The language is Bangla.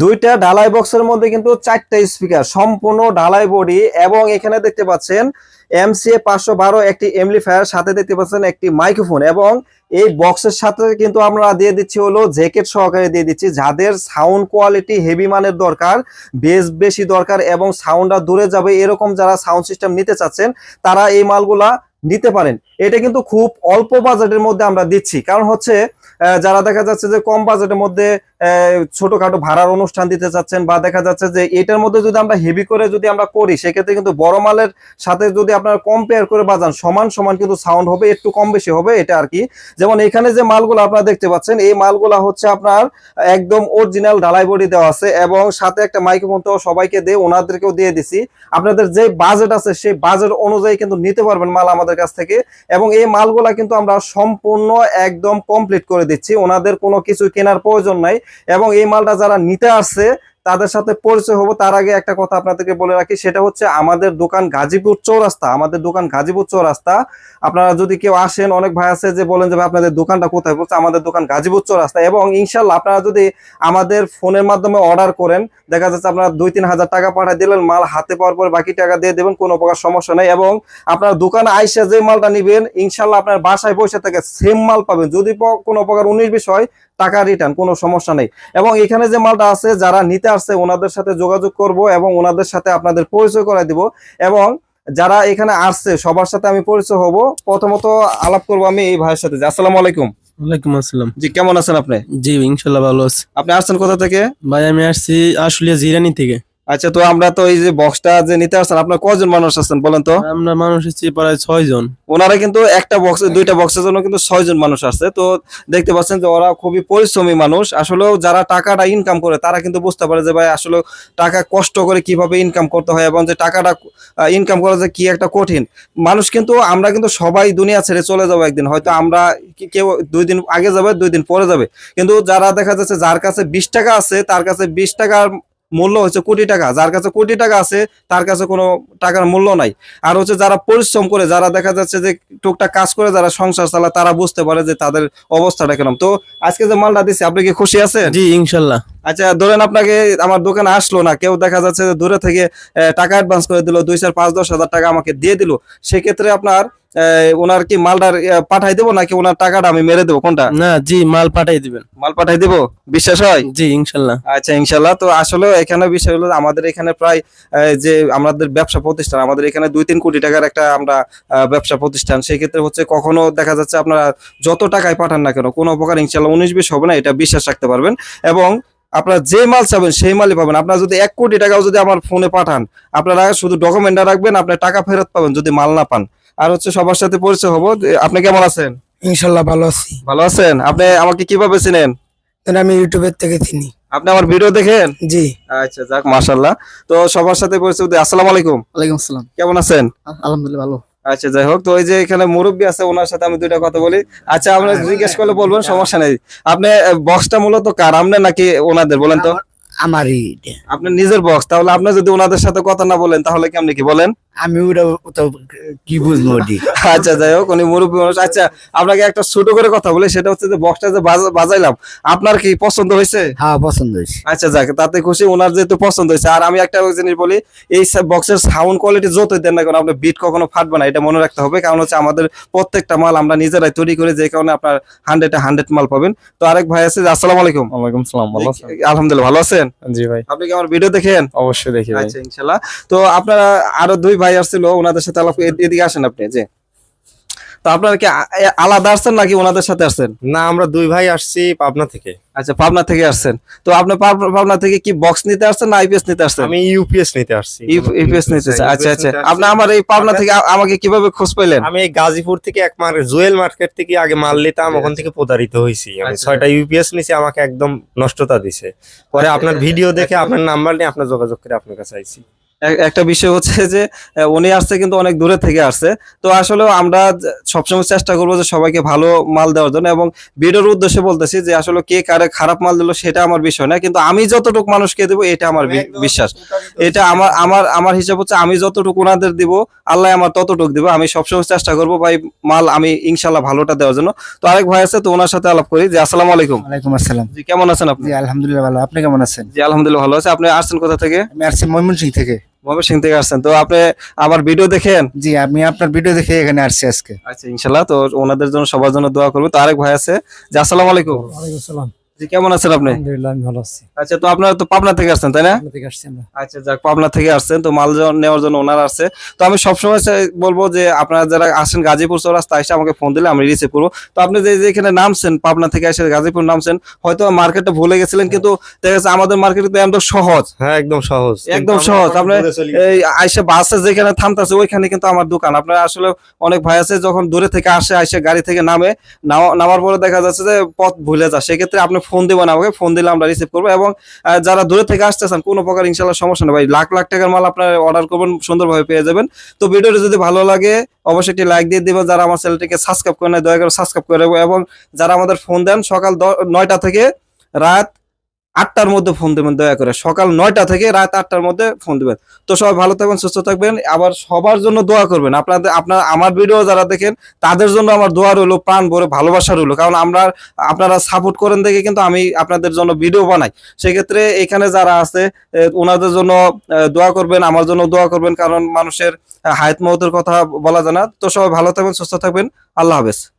দুইটা ঢালাই বক্সের মধ্যে কিন্তু চারটা স্পিকার সম্পূর্ণ ঢালাই বডি এবং এখানে দেখতে পাচ্ছেন এমসিএ পাঁচশো বারো একটি এমলিফায়ার সাথে দেখতে পাচ্ছেন একটি মাইক্রোফোন এবং এই বক্সের সাথে কিন্তু আমরা দিয়ে দিচ্ছি হলো জ্যাকেট সহকারে দিয়ে দিচ্ছি, যাদের সাউন্ড কোয়ালিটি হেভি মানের দরকার বেশ বেশি দরকার এবং সাউন্ডটা দূরে যাবে এরকম যারা সাউন্ড সিস্টেম নিতে চাচ্ছেন, তারা এই মালগুলা নিতে পারেন। এটা কিন্তু খুব অল্প বাজেটের মধ্যে আমরা দিচ্ছি। কারণ হচ্ছে যারা দেখা যাচ্ছে যে কম বাজেটের মধ্যে ছোটখাটো ভাড়ার অনুষ্ঠান দিতে চাচ্ছেন বা দেখা যাচ্ছে যে এটার মধ্যে যদি আমরা হেভি করে যদি আমরা করি, সেক্ষেত্রে কিন্তু বড় মালের সাথে যদি আপনারা কম্পেয়ার করে বাজান, সমান সমান কিন্তু সাউন্ড হবে, একটু কম বেশি হবে এটা আর কি। যেমন এখানে যে মালগুলো আপনারা দেখতে পাচ্ছেন, এই মালগুলা হচ্ছে আপনার একদম অরিজিনাল ঢালাই বডি দেওয়া আছে এবং সাথে একটা মাইক্রোফোন তো সবাইকে দিয়ে, ওনাদেরকেও দিয়ে দিছি। আপনাদের যে বাজেট আছে, সেই বাজেট অনুযায়ী কিন্তু নিতে পারবেন মাল আমাদের কাছ থেকে এবং এই মালগুলা কিন্তু আমরা সম্পূর্ণ একদম কমপ্লিট করে দিচ্ছি ওনাদের কোনো কিছু কেনার প্রয়োজন নাই। এবং এই মালটা যারা নিতে আসছে তাদের সাথে পরিচয় হব, তার আগে একটা কথা আপনাদেরকে বলে রাখি, সেটা হচ্ছে আমাদের দোকান গাজীপুর চৌরাস্তা, আমাদের দোকান গাজীপুর চৌরাস্তা। আপনারা যদি কেউ আসেন, অনেক ভাই আছে যে বলেন যে আপনাদের দোকানটা কোথায়? পড়ছে আমাদের দোকান গাজীপুর চৌরাস্তা এবং ইনশাল্লাহ আপনারা যদি আমাদের ফোনের মাধ্যমে অর্ডার করেন, দেখা যাচ্ছে আপনারা দুই তিন হাজার টাকা পাঠিয়ে দিলেন, মাল হাতে পাওয়ার পর বাকি টাকা দিয়ে দেবেন, কোনো প্রকার সমস্যা নেই এবং আপনার দোকানে আইসা যে মালটা নিবেন, ইনশাল্লাহ আপনার বাসায় বসে থেকে সেম মাল পাবেন। যদি কোনো প্রকার উনিশ বিষয় টাকা রিটার্ন কোনো সমস্যা নেই। এবং এখানে যে মালটা আছে যারা নিতে আসছে ওনাদের সাথে যোগাযোগ করব এবং ওনাদের সাথে আপনাদের পরিচয় করে দিব। এবং যারা এখানে আসছে সবার সাথে আমি পরিচয় হব। প্রথমত আলাপ করব আমি এই ভাইয়ের সাথে। আসসালামু আলাইকুম। ওয়ালাইকুম আসসালাম। জি কেমন আছেন আপনি? জি ইনশাল্লাহ ভালো আছি। আপনি আসছেন কোথা থেকে? ভাই আমি আসছি আসলে জিরানি থেকে। আচ্ছা তো আমরা তো এই যে বক্সটা যে নিতে আসছেন আপনার কজন মানুষ আছেন বলেন তো? আমরা মানুষ হচ্ছে প্রায় ছয় জন ওনারা কিন্তু একটা বক্সে দুইটা বক্সের জন্য কিন্তু ছয়জন মানুষ আছে। তো দেখতে পাচ্ছেন যে ওরা খুবই পরিশ্রমী মানুষ। আসলেও যারা টাকাটা ইনকাম করে তারা কিন্তু বুঝতে পারে যে ভাই আসলে টাকা কষ্ট করে কীভাবে ইনকাম করতে হয় এবং যে টাকাটা ইনকাম করা যে কি একটা কঠিন। মানুষ কিন্তু আমরা কিন্তু সবাই দুনিয়া ছেড়ে চলে যাব একদিন। হয়তো আমরা কেউ দুই দিন আগে যাবে দুই দিন পরে যাবে। কিন্তু যারা দেখা যাচ্ছে যার কাছে বিশ টাকা আছে তার কাছে বিশ টাকার মূল্য হচ্ছে কোটি টাকা। যার কাছে কোটি টাকা আছে তার কাছে কোনো টাকার মূল্য নাই। আর হচ্ছে যারা পরিশ্রম করে যারা দেখা যাচ্ছে যে টুকটাক কাজ করে যারা সংসার চালায় তারা বুঝতে পারে যে তাদের অবস্থাটা কেমন। তো আজকে যে মালটা দিচ্ছি আপনি কি খুশি আছেন? জি ইনশাল্লাহ। আচ্ছা ধরেন আপনাকে আমার দোকানে আসলো না কেউ দেখা যাচ্ছে যে দূরে থেকে টাকা অ্যাডভান্স করে দিল দুই চার পাঁচ দশ হাজার টাকা আমাকে দিয়ে দিল। সেক্ষেত্রে আপনার ওনার কি মালটার পাঠাই দেবো নাকি ওনার টাকাটা আমি মেরে দেবো? কোনটা? না জি মাল পাঠাই দিবেন। মাল পাঠাই দেবো? বিশ্বাস হয়? জি ইনশাল্লাহ। আচ্ছা ইনশাল্লাহ। তো আসলে এখানে বিষয় হলো আমাদের এখানে প্রায় যে আমাদের ব্যবসা প্রতিষ্ঠান আমাদের এখানে দুই তিন কোটি টাকার একটা আমরা ব্যবসা প্রতিষ্ঠান সেই ক্ষেত্রে হচ্ছে কখনো দেখা যাচ্ছে আপনারা যত টাকায় পাঠান না কেন কোনো প্রকার ইনশাল্লাহ উনিশ বিশ হবে না এটা বিশ্বাস রাখতে পারবেন। এবং আপনারা যে মাল চাবেন সেই মালই পাবেন। আপনারা যদি এক কোটি টাকাও যদি আমার ফোনে পাঠান আপনারা শুধু ডকুমেন্টটা রাখবেন আপনার টাকা ফেরত পাবেন যদি মাল না পান। আর হচ্ছে সবার সাথে পরিচয় হব। আপনি কেমন আছেন? ইনশাল্লাহ ভালো আছি। ভালো আছেন? আপনি আমাকে কীভাবে চিনেন? তাহলে আমি ইউটিউবের থেকে চিনি। আপনি আমার ভিডিও দেখেন? জি। আচ্ছা যাক মাশাল্লাহ। তো সবার সাথে পরিচয়। আসসালামু আলাইকুম। ওয়ালাইকুম আসসালাম। কেমন আছেন? আলহামদুলিল্লাহ ভালো। আচ্ছা যাই হোক তো ওই যে এখানে মুরব্বী আছে ওনার সাথে আমি দুইটা কথা বলি। আচ্ছা আপনি জিজ্ঞেস করলে বলবেন সমস্যা নেই। আপনি বক্সটা মূলত কার? আপনি নাকি ওনাদের বলেন তো? আমারই আপনার নিজের বক্স তাহলে আপনি যদি ওনাদের সাথে কথা না বলেন তাহলে কেমনি কি বলেন? আমি ওটা তো কি বুঝব ওটি? আচ্ছা যাই হোক উনি মুরব্বী মানুষ। আচ্ছা আপনাকে একটা ছোট করে কথা বলি সেটা হচ্ছে যে বক্সটা যে বাজাইলাম আপনার কি পছন্দ হয়েছে? হ্যাঁ পছন্দ হয়েছে। আচ্ছা যাক তাতে খুশি ওনার যেহেতু পছন্দ হয়েছে। আর আমি একটা জিনিস বলি এই বক্সের সাউন্ড কোয়ালিটি যতই দেন না কেন আপনার বিট কখনো ফাটবে না এটা মনে রাখতে হবে। কারণ হচ্ছে আমাদের প্রত্যেকটা মাল আমরা নিজেরাই তৈরি করি যে কারণে আপনার হান্ড্রেডে হান্ড্রেড মাল পাবেন। তো আরেক ভাই আছে আসসালামু আলাইকুম। ওয়ালাইকুম সালাম ভালো আছেন? আলহামদুলিল্লাহ ভালো আছেন? জি ভাই। আপনি কি আমার ভিডিও দেখেন? অবশ্যই দেখি আচ্ছা ইনশাল্লাহ। তো আপনারা আরও দুই ভাই আসছিল ওনাদের সাথে আলাপ এদিকে আসেন আপনি যে তো আপনারা কি আলাদা আসছেন নাকি ওনাদের সাথে আসছেন? না আমরা দুই ভাই আসছি পাবনা থেকে। আচ্ছা পাবনা থেকে আসছেন। তো আপনি পাবনা থেকে কি বক্স নিতে আসছেন না আইপিএস নিতে আসছেন? আমি ইউপিএস নিতে আসছি। ইউপিএস নিতে। আচ্ছা আচ্ছা। আপনি আমার এই পাবনা থেকে আমাকে কীভাবে খোঁজ পেলেন? আমি এই গাজীপুর থেকে এক মার্কেট জুয়েল মার্কেট থেকে আগে মাল নিতাম ওখান থেকে প্রতারিত হয়েছি। আমি আচ্ছা। ছয়টা ইউপিএস নিছি আমাকে একদম নষ্টতা দিছে। পরে আচ্ছা, আপনার ভিডিও দেখে আপনার নাম্বার নিয়ে আপনার যোগাযোগ করে আপনার কাছে আইছি। একটা বিষয় হচ্ছে যে উনি আসছে কিন্তু অনেক দূরে থেকে আসছে। তো আসলে আমরা সবসময় চেষ্টা করব যে সবাইকে ভালো মাল দেওয়ার জন্য এবং ভিডিওর উদ্দেশ্যে বলতেছি যে আসলে কে কারে খারাপ মাল দিল সেটা আমার বিষয় না কিন্তু আমি যতটুকু মানুষকে দেবো এটা আমার বিশ্বাস। এটা আমার আমার আমার হিসাব হচ্ছে আমি যতটুকু ওনাদের দিব আল্লাহ আমার ততটুকু দিব আমি সবসময় চেষ্টা করব ভাই মাল আমি ইনশাল্লাহ ভালোটা দেওয়ার জন্য। তো আরেক ভাই আছে তো ওনার সাথে আলাপ করি। যে আসসালাম আলাইকুম। আলাইকুম আসসালাম। জি কেমন আছেন আপনি? আলহামদুলিল্লাহ ভালো। আপনি কেমন আছেন? জি আলহামদুলিল্লাহ ভালো আছে। আপনি আসছেন কোথা থেকে? আমি আসছি ময়মনসিং থেকে। ময়মনসিং থেকে আসছেন। তো আপনি আমার ভিডিও দেখেন? জি আমি আপনার ভিডিও দেখে এখানে আসছি আজকে। আচ্ছা ইনশাল্লাহ। তো ওনাদের জন্য সবার জন্য দোয়া করব। তো আরেক ভাই আছে। আসসালামু আলাইকুম। ওয়ালাইকুম আসসালাম। জি কেমন আছেন আপনি? আলহামদুলিল্লাহ আমি ভালো আছি। আচ্ছা তো আপনারা তো পাবনা থেকে আসছেন তাই না? থেকে আসছি আমরা। আচ্ছা যাক পাবনা থেকে আসছেন তো মাল নেওয়ার জন্য ওনারা আসছে। তো আমি সবসময় বলব যে আপনারা যারা আসেন গাজীপুর চৌরাস্তা এসে আমাকে ফোন দিলে আমি রিসিভ করব। তো আপনি যে এখানে নামছেন পাবনা থেকে এসে গাজীপুর নামছেন হয়তো মার্কেটটা ভুলে গেছিলেন কিন্তু দেখা যাচ্ছে আমাদের মার্কেটে তো একদম সহজ। হ্যাঁ একদম সহজ। একদম সহজ আমরা আপনি দূরে চলে গেছি। এই আইসা বাসে যেখানে থামতেছে ওইখানে কিন্তু আমার দোকান। আপনার আসলে অনেক ভাই আছে যখন দূরে থেকে আসে আইসা গাড়ি থেকে নামে নামার পরে দেখা যাচ্ছে যে পথ ভুলে যায়। সেক্ষেত্রে আপনি ফোন দিবেন আমাকে ফোন দিলে আমরা রিসিভ করব এবং যারা দূরে থেকে আসতেছেন, কোনো প্রকার ইনশাল্লাহ সমস্যা নেই ভাই। লাখ লাখ টাকার মাল আপনারা অর্ডার করবেন, সুন্দরভাবে পেয়ে যাবেন। তো ভিডিওটি যদি ভালো লাগে, অবশ্যই একটি লাইক দিয়ে দেবেন, যারা আমার চ্যানেলটিকে সাবস্ক্রাইব করে নেয় দয়া করে সাবস্ক্রাইব করে এবং যারা আমাদের ফোন দেন, সকাল নয়টা থেকে রাত আটটার মধ্যে ফোন দেবেন, দয়া করে। সকাল নয়টা থেকে রাত আটটার মধ্যে ফোন দেবেন। তো সবাই ভালো থাকবেন, সুস্থ থাকবেন। আবার সবার জন্য দোয়া করবেন। আপনাদের, আপনার, আমার ভিডিও যারা দেখেন, তাদের জন্য আমার দোয়া রইল, প্রাণ ভরে ভালোবাসা রইল। কারণ আমরা, আপনারা সাপোর্ট করেন দেখে কিন্তু আমি আপনাদের জন্য ভিডিও বানাই। সেক্ষেত্রে এখানে যারা আছে ওনাদের জন্য দোয়া করবেন, আমার জন্য দোয়া করবেন। কারণ মানুষের হায়াত মহতের কথা বলা যায় না। তো সবাই ভালো থাকবেন, সুস্থ থাকবেন। আল্লাহ হাফেজ।